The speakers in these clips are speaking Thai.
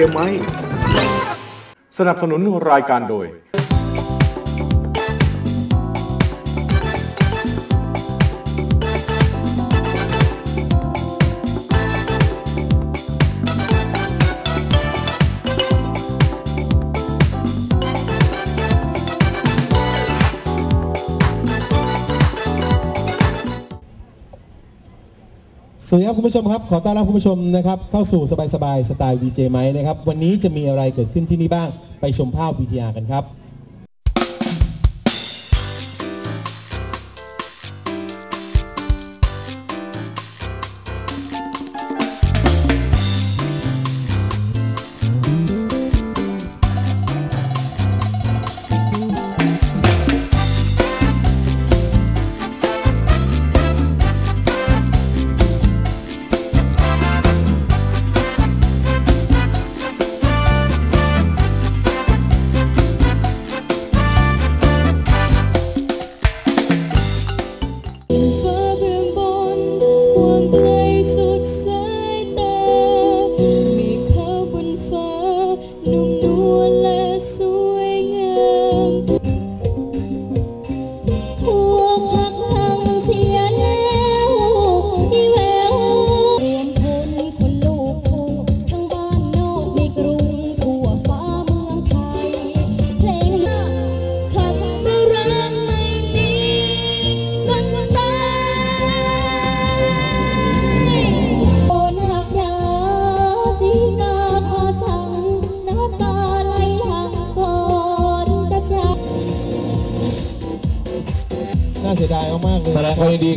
เจไหมสนับสนุนรายการโดย สวัสดีครับคุณผู้ชมครับ ขอต้อนรับคุณผู้ชมนะครับเข้าสู่สบายๆสไตล์ VJ ไหมนะครับ วันนี้จะมีอะไรเกิดขึ้นที่นี่บ้างไปชมภาพวิทยากันครับ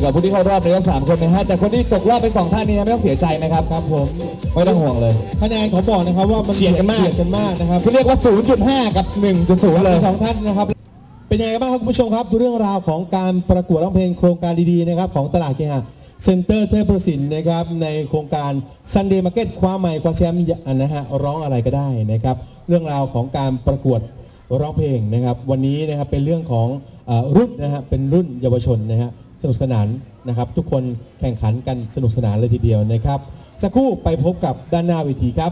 กับผู้ที่เข้ารอบในรอบสามคนนะฮะแต่คนที่ตกรอบไปสองท่านนี้นะไม่ต้องเสียใจนะครับครับผมไม่ต้องห่วงเลยคะแนนขอบอกนะครับว่ามันเฉียดกันมากเฉียดกันมากนะครับที่เรียกว่า 0.5 กับ 1.0 เลยสองท่านนะครับ เป็นยังไงกันบ้างครับคุณผู้ชมครับ เรื่องราวของการประกวดร้องเพลงโครงการดีๆนะครับของตลาดเคหะเซ็นเตอร์เทพประสินนะครับในโครงการ Sunday Market คว้าใหม่คว้าแชมป์นะฮะร้องอะไรก็ได้นะครับเรื่องราวของการประกวดร้องเพลงนะครับ วันนี้นะครับเป็นเรื่องของเออรุ่นนะฮะเป็นรุ่นเยาวชนนะฮะ สนุกสนานนะครับ ทุกคนแข่งขันกันสนุกสนานเลยทีเดียวนะครับ สักครู่ไปพบกับด้านหน้าเวทีครับ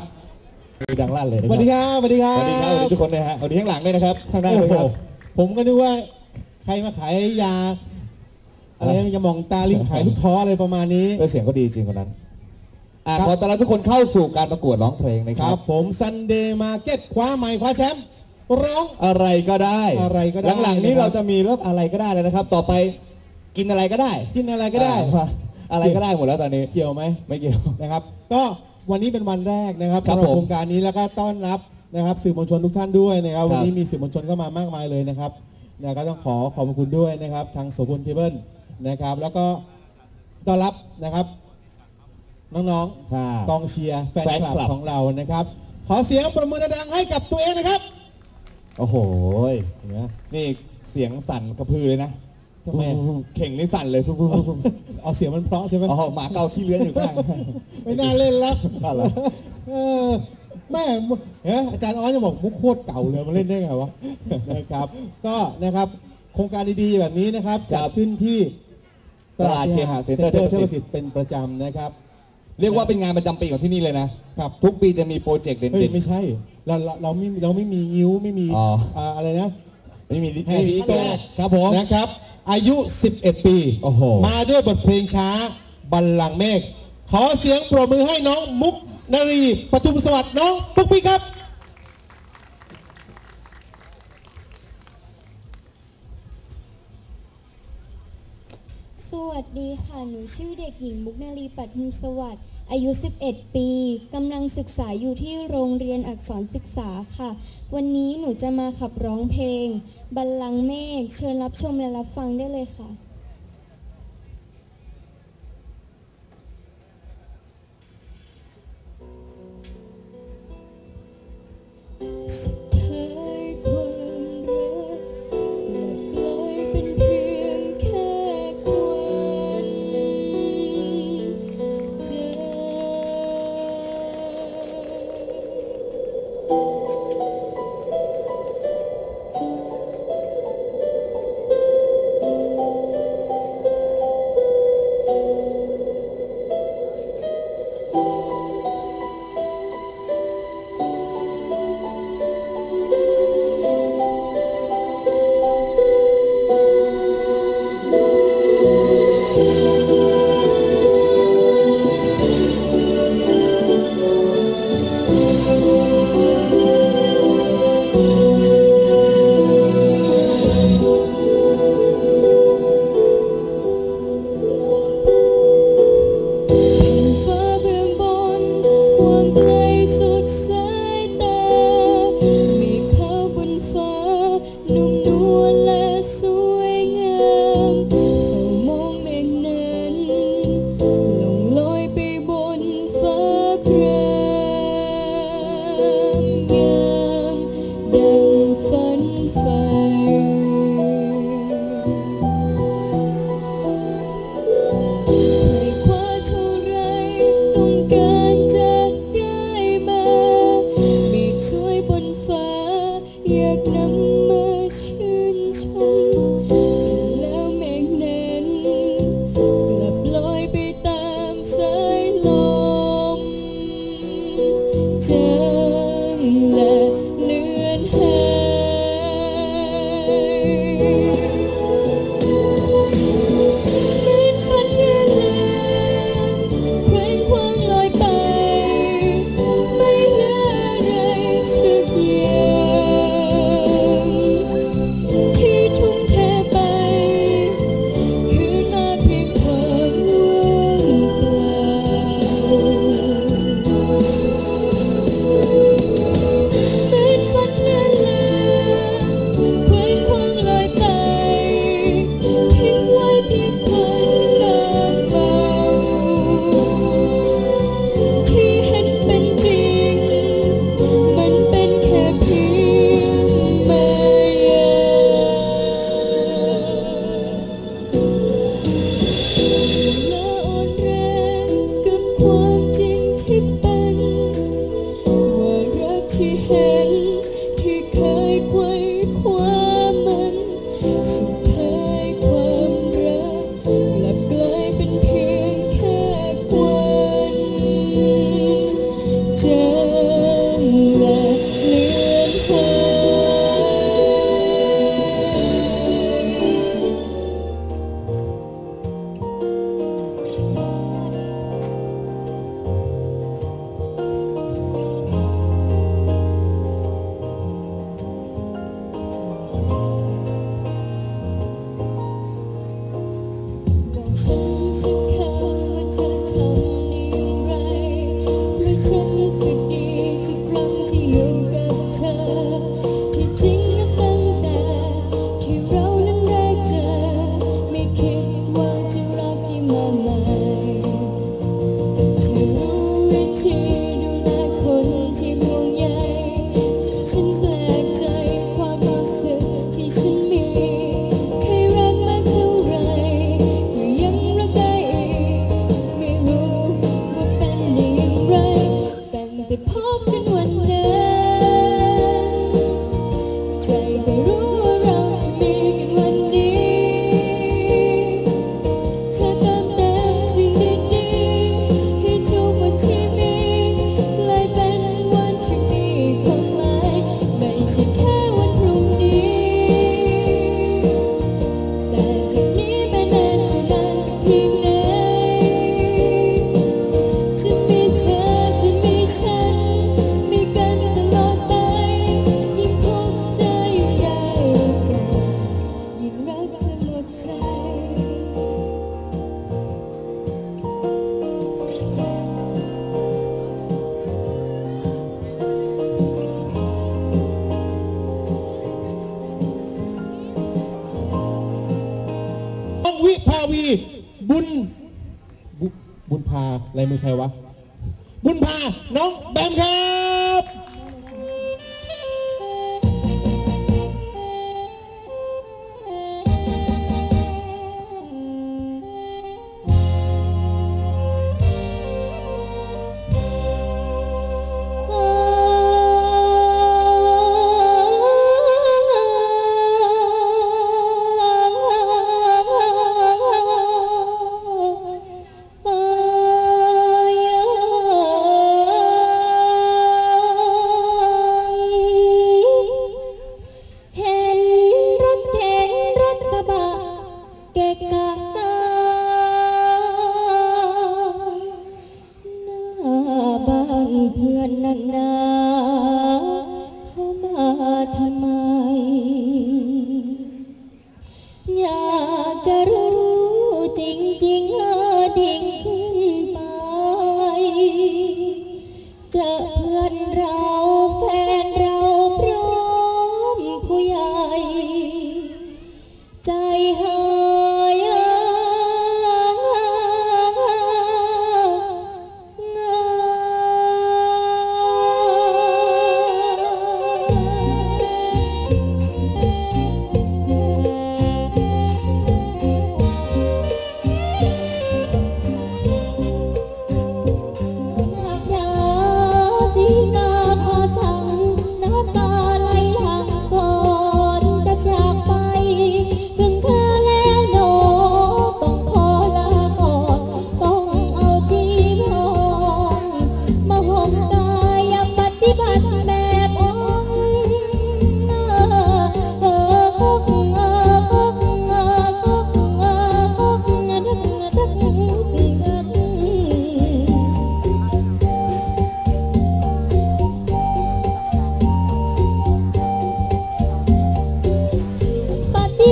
คือดังลั่นเลยนะสวัสดีครับสวัสดีคสรับวัสดีครับสวัสดีทุกคนนะฮะสวัสดีข้างหลังด้วยนะครับข้างหน้าด้วยครับ โอ้โหผมก็นึกว่าใครมาขายยาอะไรนะยาหมองตาลิมขายลูกท้ออะไรประมาณนี้ เออเสียงก็ดีจริงคนนั้นอะครับ ขอต้อนรับทุกคนเข้าสู่การประกวดร้องเพลงนะคครัรับบ ผมซันเดย์มาเก็ตคว้าใหม่คว้าแชมป์ร้อง อะไรก็ได้อะไรก็ได้หลังๆนี้นะครับ เราจะมีเรื่องอะไรก็ได้เลยนะครับ ต่อไป กินอะไรก็ได้กินอะไรก็ได้อ่าอะไรก็ได้หมดแล้วตอนนี้ เกี่ยวไหมไม่เกี่ยวนะครับ ก็วันนี้เป็นวันแรกนะครับครับสำหรับผมโครงการนี้แล้วก็ต้อนรับนะครับ สื่อมวลชนทุกท่านด้วยนะครับ ครับวันนี้มีสื่อมวลชนเข้ามามากมายเลยนะครับนะก็ต้องขอขอบคุณด้วยนะครับ ทางโสพลเคเบิลนะครับ แล้วก็ต้อนรับนะครับ น้องๆค่ะกองเชียร์แฟนแฟนคลับคลับ ของเรานะครับ ขอเสียงประมือดังๆให้กับตัวเองนะครับ โอ้โหเห็นไหมนี่เสียงสั่นกระพือเลยนะ ทำไมเข่งนี่สั่นเลยเอาเสียงมันเพราะใช่ไหมอ๋อหมาเกาขี้เลื้อนอยู่ข้างไม่น่าเล่นแล้วอะไรเออแม่เฮ้ยอาจารย์อ้อยจะบอกมุกโคตรเก่าเลยมาเล่นได้ไงวะ นะครับ ก็นะครับโครงการดีๆแบบนี้นะครับจัดขึ้นที่ตลาดเคหะเซ็เซ็นนเตเตออร์ร์เทเทพพสิทธิ์เป็นประจำนะครับ เรียกว่าเป็นงานประจำปีของที่นี่เลยนะ ครับทุกปีจะมีโปรเจกต์เด่เฮ้ยน ไม่ใช่เราเราเราไม่เราไม่มีงิ้วไม่มีอ๋ออ่าอะไรนะ ๆไม่มีแห่ไม่มีสีโตครับผม นะครับ อายุ 11 ปีโอ้โห มาด้วยบทเพลงช้าบัลลังก์เมฆขอเสียงปรบมือให้น้องมุกนารีปทุมสวัสดิ์น้องปุ๊กปิ๊กครับ สวัสดีค่ะ หนูชื่อเด็กหญิงมุกนาลีปัทุมสวัสดิ์ อายุ 11 ปีกำลังศึกษาอยู่ที่โรงเรียนอักษรศึกษาค่ะ วันนี้หนูจะมาขับร้องเพลง บัลลังก์เมฆเชิญรับชมและรับฟังได้เลยค่ะ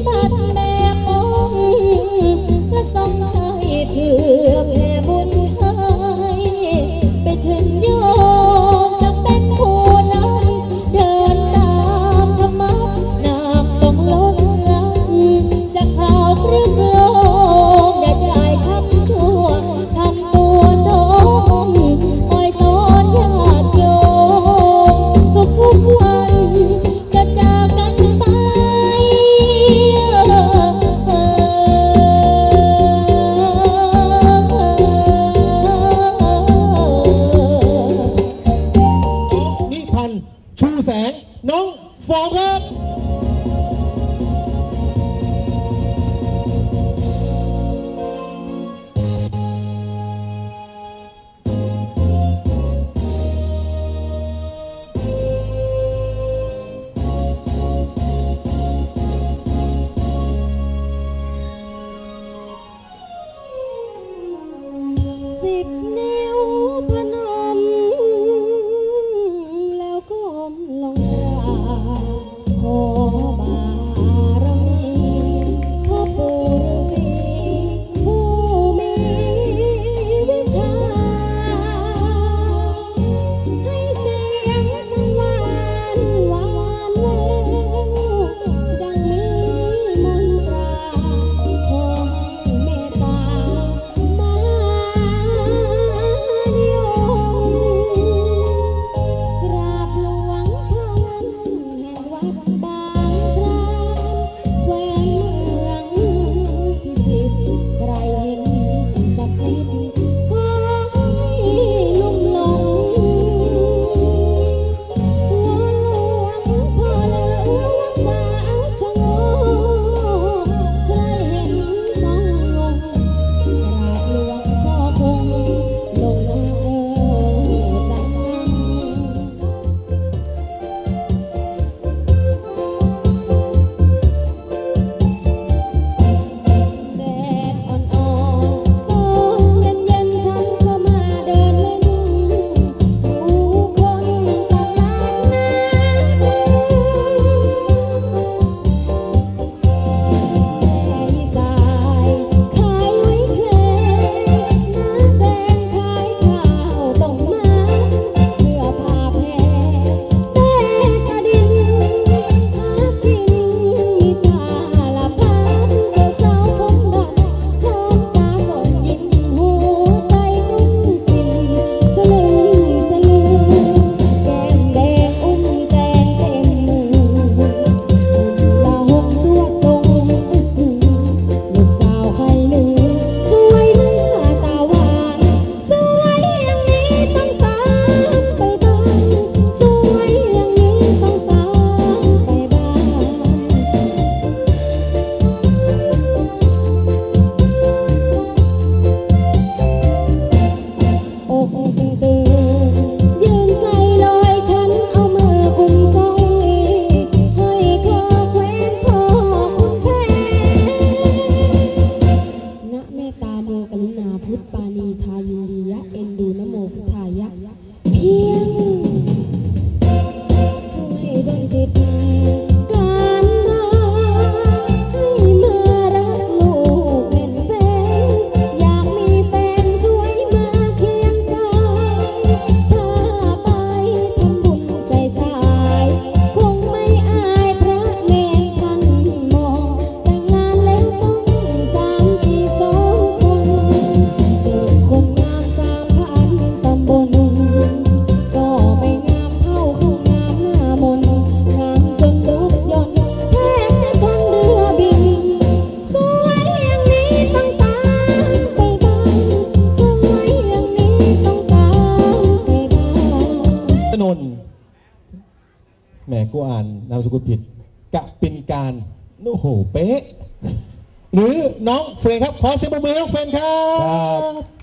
พัติแบบองและสมชัยเพื่อแผ่บุญ ขอเสียงปรบมือให้น้องเฟนครับ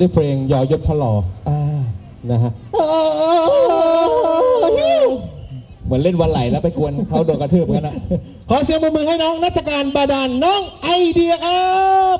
ด้วยเพลงยอยศพลออ่านะฮะเหมือนเล่นวันไหลแล้วไปกวนเขาโดนกระทืบกันนะขอเสียงปรบมือให้น้องนักการบาดานน้องไอเดียครับ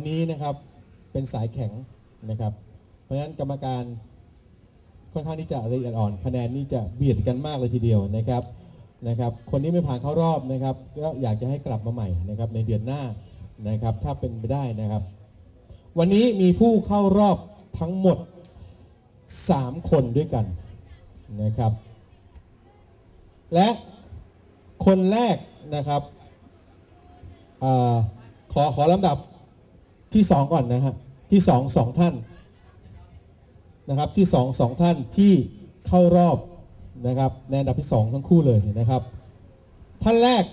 วันนี้นะครับเป็นสายแข็งนะครับ เพราะฉะนั้นกรรมการค่อนข้างที่จะละเอียดอ่อน คะแนนนี่จะเบียดกันมากเลยทีเดียวนะครับนะครับ คนที่ไม่ผ่านเข้ารอบนะครับ ก็อยากจะให้กลับมาใหม่นะครับในเดือนหน้านะครับ ถ้าเป็นไปได้นะครับ วันนี้มีผู้เข้ารอบทั้งหมด 3 คนด้วยกันนะครับ และคนแรกนะครับอขอขอลำดับ ที่สองก่อนนะครับ ที่สองสองท่านนะครับที่สองสองท่านที่เข้ารอบนะครับในอันดับที่สองทั้งคู่เลยนะครับ ท่านแรก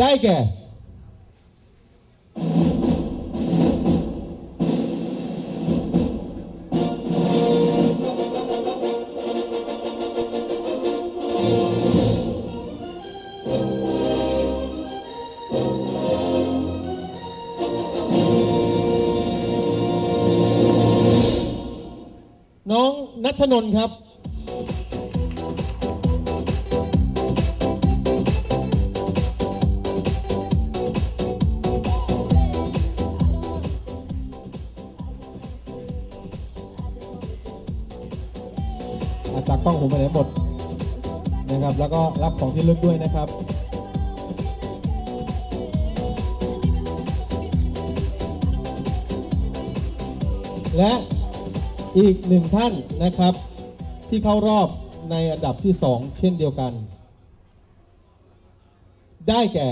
ได้แก่ นัทนนท์ครับอาจากกล้องผมไปไหนหมดนะครับ แล้วก็รับของที่ลึกด้วยนะครับและ อีกหนึ่งท่านนะครับ ที่เข้ารอบในอันดับที่ 2 เช่นเดียวกัน ได้แก่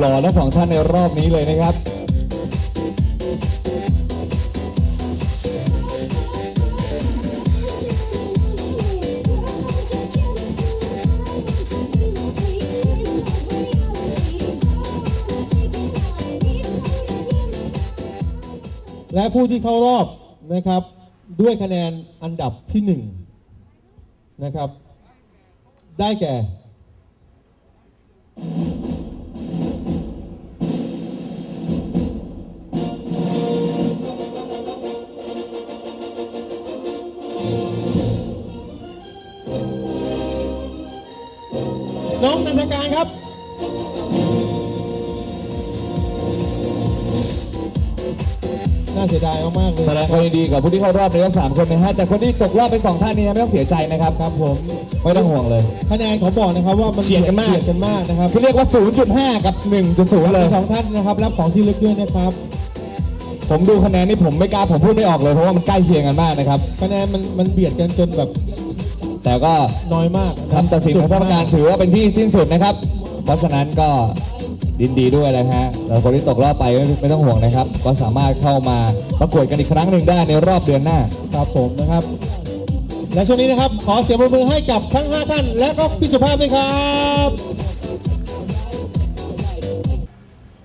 หล่อทั้งสองท่านในรอบนี้เลยนะครับ และผู้ที่เข้ารอบนะครับ ด้วยคะแนนอันดับที่หนึ่งนะครับ ได้แก่ น้องนันทการครับน่าเสียดายมากๆเลยแสดงความยินดีกับผู้ที่เข้ารอบในรอบสามคนนะฮะแต่คนที่ตกรอบไปสองท่านนี้นะไม่ต้องเสียใจนะครับครับผมไม่ต้องห่วงเลยคะแนนขอบอกนะครับว่ามันเฉียดกันมากเฉียดกันมากนะครับที่เรียกว่า 0.5 กับ 1.0 เลยสองท่านนะครับรับของที่ลึกด้วยนะครับผมดูคะแนนนี่ผมไม่กล้าผมพูดไม่ออกเลยเพราะว่ามันใกล้เคียงกันมากนะครับคะแนนมันมันเบียดกันจนแบบ แต่ก็น้อยมากนะคำตัดสินของกรรมการถือว่าเป็นที่สิ้นสุดนะครับ เพราะฉะนั้นก็ดินดีด้วยนะฮะแต่คนที่ตกรอบไปไม่ไม่ต้องห่วงนะครับ ก็สามารถเข้ามาประกวดกันอีกครั้งหนึ่งได้ในรอบเดือนหน้าครับผมนะครับ และช่วงนี้นะครับ ขอเสียงปรบมือให้กับทั้ง 5 ท่าน และก็พี่สุภาพด้วยครับ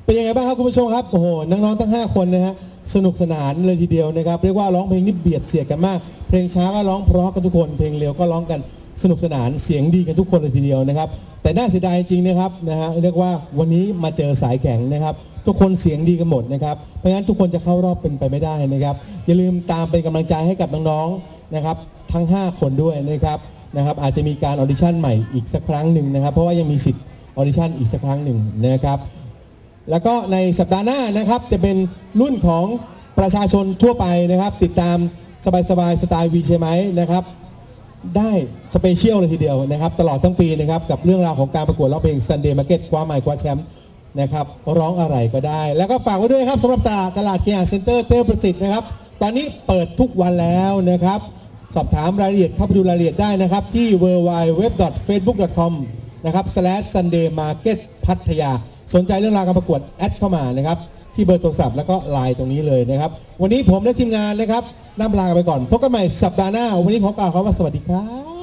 เป็นยังไงบ้างครับคุณผู้ชมครับโอ้โหน้องๆทั้ง 5 คนนะฮะสนุกสนานเลยทีเดียวนะครับ เรียกว่าร้องเพลงนี่เบียดเสียดกันมาก เพลงช้าก็ร้องเพราะกันทุกคน เพลงเร็วก็ร้องกันสนุกสนานเสียงดีกันทุกคนเลยทีเดียวนะครับ แต่น่าเสียดายจริงนะครับนะฮะเรียกว่าวันนี้มาเจอสายแข็งนะครับ ทุกคนเสียงดีกันหมดนะครับเพราะฉะนั้นทุกคนจะเข้ารอบเป็นไปไม่ได้นะครับอย่าลืมตามเป็นกำลังใจให้กับน้องๆนะครับ ทั้ง 5 คนด้วยนะครับนะครับอาจจะมีการออดิชั่นใหม่อีกสักครั้งหนึ่งนะครับ เพราะว่ายังมีสิทธิ์ออดิชั่นอีกสักครั้งหนึ่งนะครับ แล้วก็ในสัปดาห์หน้านะครับจะเป็นรุ่นของประชาชนทั่วไปนะครับ ติดตาม สบายๆสไตล์วีใช่ไหมนะครับ ได้สเปเชียลเลยทีเดียวนะครับ ตลอดทั้งปีนะครับกับเรื่องราวของการประกวดร้องเพลง Sunday Market คว้าใหม่คว้าแชมป์นะครับร้องอะไรก็ได้ แล้วก็ฝากไว้ด้วยครับสำหรับตลาดตลาดเคียร์เซ็นเตอร์เทพประสิทธิ์นะครับ ตอนนี้เปิดทุกวันแล้วนะครับ สอบถามรายละเอียดเข้าไปดูรายละเอียดได้นะครับ ที่ www.facebook.com นะครับ slash/sunday market พัทยา สนใจเรื่องราวการประกวด แอดเข้ามานะครับ ที่เบอร์โทรศัพท์แล้วก็ไลน์ตรงนี้เลยนะครับ วันนี้ผมและทีมงานนะครับนำลากันไปก่อนพบกันใหม่สัปดาห์หน้า วันนี้ขอกล่าวคำว่าสวัสดีครับ